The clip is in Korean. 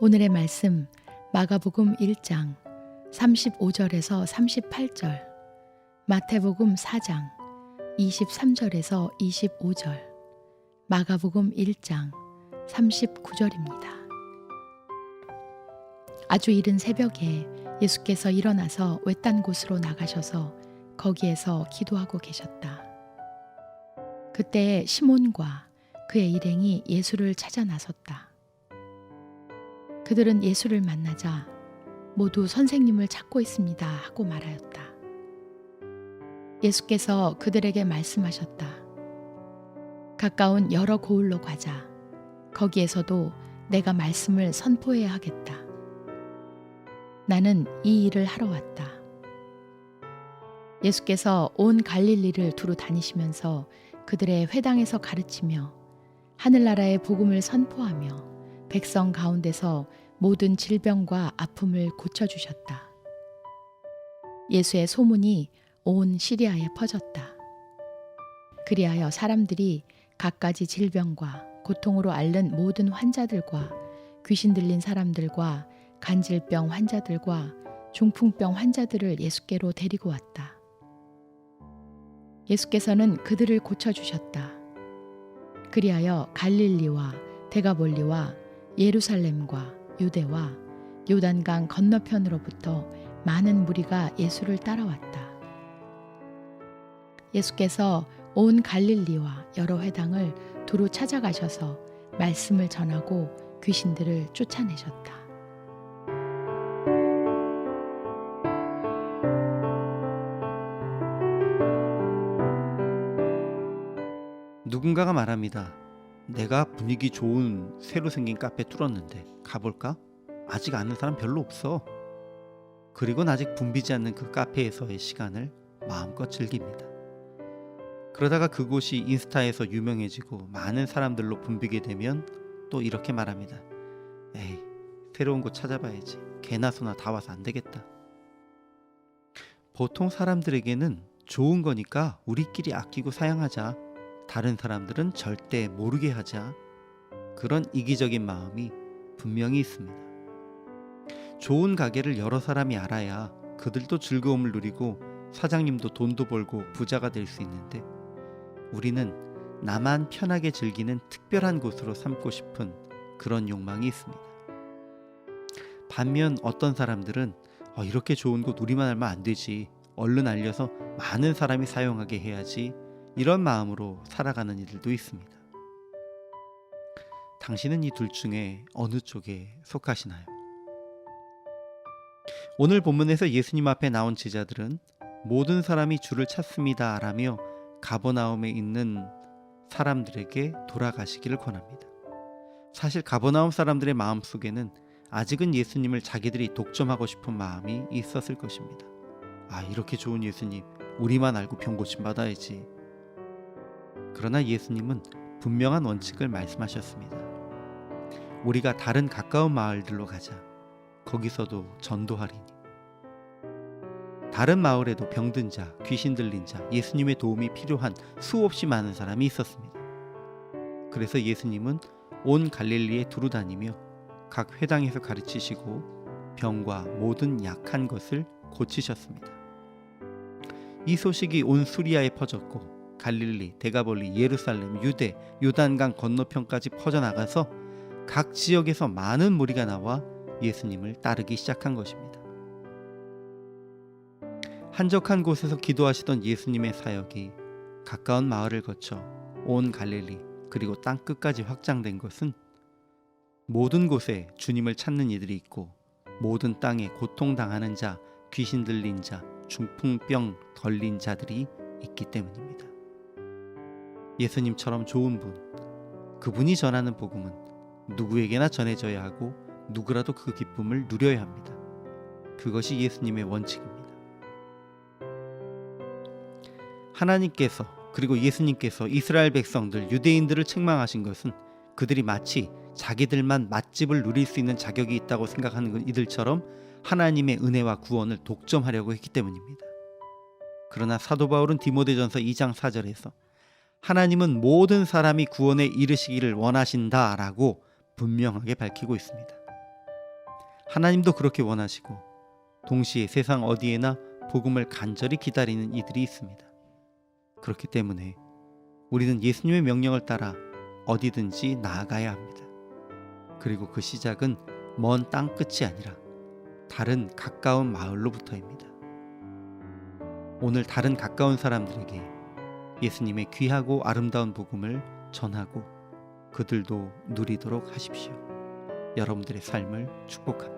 오늘의 말씀 마가복음 1장 35절에서 38절, 마태복음 4장 23절에서 25절, 마가복음 1장 39절입니다. 아주 이른 새벽에 예수께서 일어나서 외딴 곳으로 나가셔서 거기에서 기도하고 계셨다. 그때 시몬과 그의 일행이 예수를 찾아 나섰다. 그들은 예수를 만나자 모두 선생님을 찾고 있습니다 하고 말하였다. 예수께서 그들에게 말씀하셨다. 가까운 여러 고을로 가자. 거기에서도 내가 말씀을 선포해야 하겠다. 나는 이 일을 하러 왔다. 예수께서 온 갈릴리를 두루 다니시면서 그들의 회당에서 가르치며 하늘나라의 복음을 선포하며 백성 가운데서 모든 질병과 아픔을 고쳐주셨다. 예수의 소문이 온 시리아에 퍼졌다. 그리하여 사람들이 갖가지 질병과 고통으로 앓는 모든 환자들과 귀신 들린 사람들과 간질병 환자들과 중풍병 환자들을 예수께로 데리고 왔다. 예수께서는 그들을 고쳐주셨다. 그리하여 갈릴리와 데가볼리와 예루살렘과 유대와 요단강 건너편으로부터 많은 무리가 예수를 따라왔다. 예수께서 온 갈릴리와 여러 회당을 두루 찾아가셔서 말씀을 전하고 귀신들을 쫓아내셨다. 누군가가 말합니다. 내가 분위기 좋은 새로 생긴 카페 뚫었는데 가볼까? 아직 아는 사람 별로 없어. 그리고는 아직 붐비지 않는 그 카페에서의 시간을 마음껏 즐깁니다. 그러다가 그곳이 인스타에서 유명해지고 많은 사람들로 붐비게 되면 또 이렇게 말합니다. 에이, 새로운 곳 찾아봐야지. 개나 소나 다 와서 안 되겠다. 보통 사람들에게는 좋은 거니까 우리끼리 아끼고 사양하자. 다른 사람들은 절대 모르게 하자. 그런 이기적인 마음이 분명히 있습니다. 좋은 가게를 여러 사람이 알아야 그들도 즐거움을 누리고 사장님도 돈도 벌고 부자가 될 수 있는데 우리는 나만 편하게 즐기는 특별한 곳으로 삼고 싶은 그런 욕망이 있습니다. 반면 어떤 사람들은 어, 이렇게 좋은 곳 우리만 알면 안 되지. 얼른 알려서 많은 사람이 사용하게 해야지. 이런 마음으로 살아가는 이들도 있습니다. 당신은 이 둘 중에 어느 쪽에 속하시나요? 오늘 본문에서 예수님 앞에 나온 제자들은 모든 사람이 주를 찾습니다 라며 가버나움에 있는 사람들에게 돌아가시기를 권합니다. 사실 가버나움 사람들의 마음 속에는 아직은 예수님을 자기들이 독점하고 싶은 마음이 있었을 것입니다. 아, 이렇게 좋은 예수님, 우리만 알고 병 고침 받아야지. 그러나 예수님은 분명한 원칙을 말씀하셨습니다. 우리가 다른 가까운 마을들로 가자. 거기서도 전도하리니. 다른 마을에도 병든 자, 귀신 들린 자, 예수님의 도움이 필요한 수없이 많은 사람이 있었습니다. 그래서 예수님은 온 갈릴리에 두루 다니며 각 회당에서 가르치시고 병과 모든 약한 것을 고치셨습니다. 이 소식이 온 수리아에 퍼졌고 갈릴리, 데가볼리, 예루살렘, 유대, 요단강 건너편까지 퍼져나가서 각 지역에서 많은 무리가 나와 예수님을 따르기 시작한 것입니다. 한적한 곳에서 기도하시던 예수님의 사역이 가까운 마을을 거쳐 온 갈릴리 그리고 땅 끝까지 확장된 것은 모든 곳에 주님을 찾는 이들이 있고 모든 땅에 고통당하는 자, 귀신 들린 자, 중풍병 걸린 자들이 있기 때문입니다. 예수님처럼 좋은 분, 그분이 전하는 복음은 누구에게나 전해져야 하고 누구라도 그 기쁨을 누려야 합니다. 그것이 예수님의 원칙입니다. 하나님께서 그리고 예수님께서 이스라엘 백성들, 유대인들을 책망하신 것은 그들이 마치 자기들만 맛집을 누릴 수 있는 자격이 있다고 생각하는 이들처럼 하나님의 은혜와 구원을 독점하려고 했기 때문입니다. 그러나 사도 바울은 디모데전서 2장 4절에서 하나님은 모든 사람이 구원에 이르시기를 원하신다라고 분명하게 밝히고 있습니다. 하나님도 그렇게 원하시고 동시에 세상 어디에나 복음을 간절히 기다리는 이들이 있습니다. 그렇기 때문에 우리는 예수님의 명령을 따라 어디든지 나아가야 합니다. 그리고 그 시작은 먼 땅 끝이 아니라 다른 가까운 마을로부터입니다. 오늘 다른 가까운 사람들에게 예수님의 귀하고 아름다운 복음을 전하고 그들도 누리도록 하십시오. 여러분들의 삶을 축복합니다.